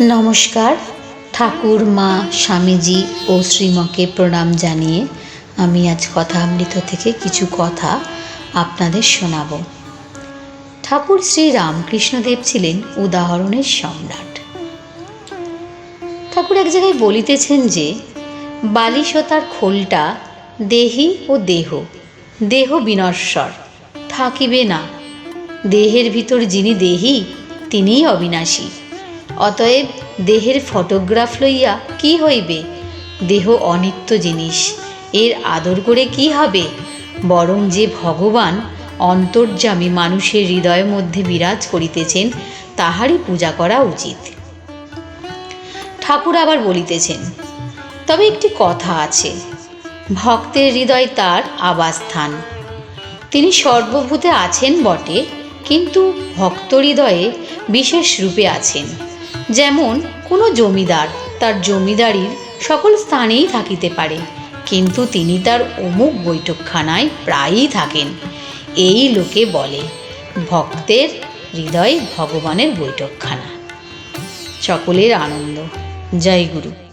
নমস্কার। ঠাকুর, মা, স্বামীজি ও শ্রীমকে প্রণাম জানিয়ে আমি আজ কথা অমৃত থেকে কিছু কথা আপনাদের শোনাব। ঠাকুর শ্রী রামকৃষ্ণদেব ছিলেন উদাহরণের সম্রাট। ঠাকুর এক জায়গায় বলিতেছেন যে, বালিশ ও তার খোলটা দেহি ও দেহ দেহ বিনশ্বর, থাকিবে না। দেহের ভিতর যিনি দেহি, তিনিই অবিনাশী। অতএব দেহের ফটোগ্রাফ লইয়া কি হইবে? দেহ অনিত্য জিনিস। এর আদর করে কি হবে? বরং যে ভগবান অন্তর্যামী মানুষের হৃদয়ের মধ্যে বিরাজ করিতেছেন, তাহারই পূজা করা উচিত। ঠাকুর আবার বলিতেছেন, তবে একটি কথা আছে। ভক্তের হৃদয় তার আবাসস্থান। তিনি সর্বভূতে আছেন বটে, কিন্তু ভক্ত হৃদয়ে বিশেষ রূপে আছেন। যেমন কোনো জমিদার তার জমিদারির সকল স্থানেই থাকিতে পারে, কিন্তু তিনি তার অমুক বৈঠকখানায় প্রায়ই থাকেন। এই লোকে বলে, ভক্তের হৃদয় ভগবানের বৈঠকখানা। সকলের আনন্দ। জয় গুরু।